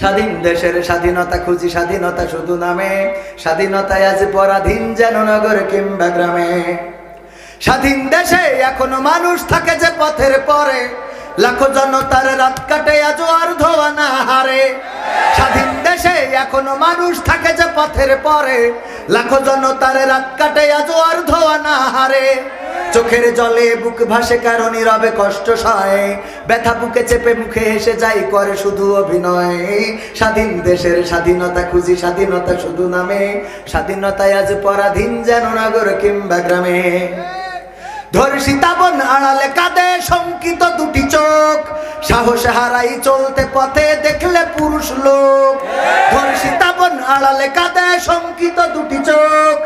স্বাধীন দেশের স্বাধীনতা খুঁজি স্বাধীনতা শুধু নামে। স্বাধীনতায় আজ পরাধীন যেন নগর কিংবা গ্রামে। স্বাধীন দেশে এখনও মানুষ থাকে যে পথের পরে। লাখো জনতার রাত কাটে, আজও না হারে স্বাধীন দেশে এখনও মানুষ থাকে যে পথের পরে। লাখো জনতার রাত কাটে, আজও না হারে চোখের জলে বুক ভাসে কারও নীরবে কষ্ট সয় ব্যথা বুকে চেপে মুখে হেসে যাই, করে শুধু অভিনয়। স্বাধীন দেশের স্বাধীনতা খুঁজি, স্বাধীনতা শুধু নামে। স্বাধীনতায় আজ পরাধীন যেন নগর কিংবা গ্রামে। ধর্ষিতাবন আড়ালে কাঁদে শঙ্কিত দুটি চোখ। সাহস হারাই চলতে পথে দেখলে পুরুষ লোক। ধর্ষিতাবন আড়ালে কাঁদে শঙ্কিত দুটি চোখ।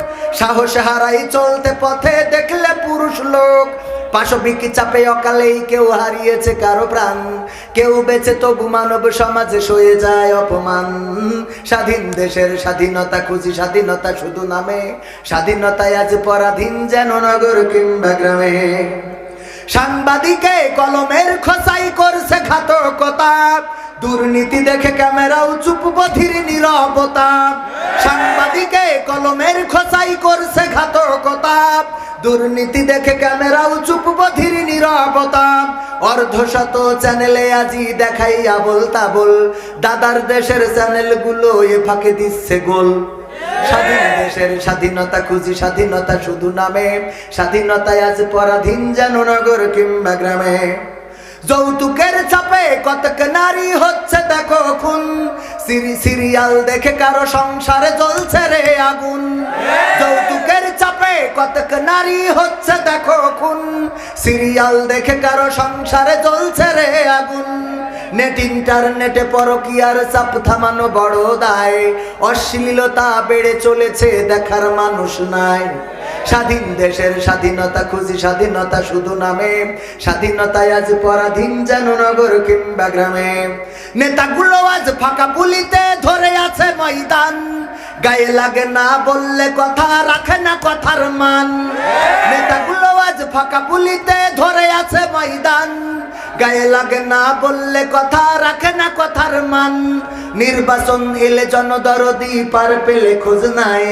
সাহস হারাই চলতে পথে দেখলে পুরুষ লোক। পাশবিক চাপে অকালেই কেউ হারিয়েছে কারও প্রাণ। কেউ বেঁচে তবু মানব সমাজে সয়ে যায় অপমান। স্বাধীন দেশের স্বাধীনতা খুঁজি স্বাধীনতা শুধু নামে। স্বাধীনতায় আজ পরাধীন যেন নগর কিংবা গ্রামে। সাংবাদিকে কলমের খোসাই করছে ঘাতকতা। দুর্নীতি দেখে ক্যামেরাও চুপ বধির নীরবতা। সাংবাদিকে কলমের খোসাই করছে ঘাতকতা দুর্নীতি দেখে ক্যামেরাও চুপ বধির নীরবতা। অর্ধশত চ্যানেলে আজি দেখাই আবল তাবল। দাদার দেশের চ্যানেলগুলো এ ফাঁকে দিচ্ছে গোল। স্বাধীন দেশের স্বাধীনতা খুঁজি স্বাধীনতা শুধু নামে। স্বাধীনতায় আজ পরাধীন যেন নগর কিংবা গ্রামে। যৌতুকের চাপে কতক নারী হচ্ছে দেখো খুন। সিরি সিরিয়াল দেখে কারও সংসারে জ্বলছে রে আগুন। যৌতুকের চাপে কতক নারী হচ্ছে দেখো খুন। সিরিয়াল দেখে কারও সংসারে জ্বলছে রে আগুন। নেট ইন্টারনেটে পরকিয়ার চাপ থামানো বড় দায়। অশ্লীলতা বেড়ে চলেছে দেখার মানুষ নাই। স্বাধীন দেশের স্বাধীনতা খুঁজি, স্বাধীনতা শুধু নামে। স্বাধীনতায় আজ পরাধীন যেন নগর কিংবা গ্রামে। নেতাগুলো আজ ফাঁকা পুলিতে ধরে আছে ময়দান। গায়ে লাগে না বললে কথা, রাখে না কথার মান। নেতাগুলো আজ ফাঁকা পুলিতে ধরে আছে ময়দান। গায়ে লাগে না বললে কথা, রাখে না কথার মান। নির্বাচন এলে জনদরদি পার পেলে খোঁজ নাই।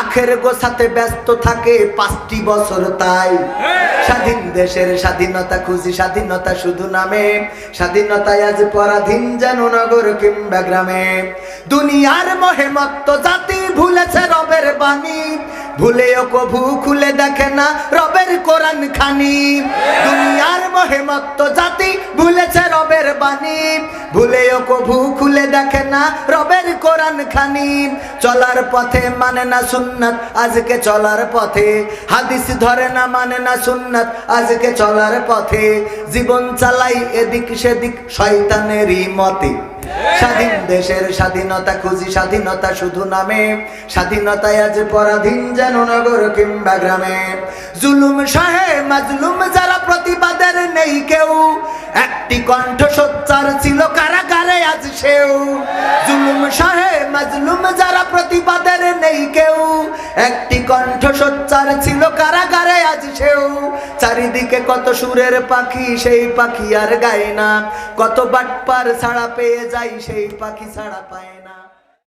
আখের গোছাতে ব্যস্ত থাকে পাঁচটি বছর তাই। স্বাধীন দেশের স্বাধীনতা খুঁজি, স্বাধীনতা শুধু নামে। স্বাধীনতায় আজ পরাধীন যেন নগর কিংবা গ্রামে। দুনিয়ার মহেমত্ত জাতি ভুলেছে রবের বাণী। ভুলেও কভু খুলে দেখে না রবের কোরআন খানি। দুনিয়ার মহেমত্ত জাতি ভুলেছে রবের বাণী। ভুলেও কভু খুলে দেখে না রবের কোরআন খানি। চলার পথে মানে না সুন্নাত, আজকে চলার পথে। হাদিস ধরে না মানে না সুন্নাত, আজকে চলার পথে। জীবন চালাই এদিক সেদিক শয়তানেরই মতে। স্বাধীন দেশের স্বাধীনতা খুঁজি, স্বাধীনতা শুধু নামে। স্বাধীনতায় আজ পরাধীন যেন নগর কিংবা গ্রামে। জুলুম সাহে মাজলুম যারা প্রতিবাদের নেই কেউ। একটি কণ্ঠ সোচ্চার ছিল কারাগারে, আজ সেও। জুলুম সাহে মাজলুম যারা প্রতিবাদের নেই কেউ। একটি কণ্ঠ সোচ্চার ছিল কারাগারে, আজ সেও। চারিদিকে কত সুরের পাখি, সেই পাখি আর গায় না। কত বাটপার ছাড়া পেয়ে যাই সেই পাখি ছাড়া পায় না।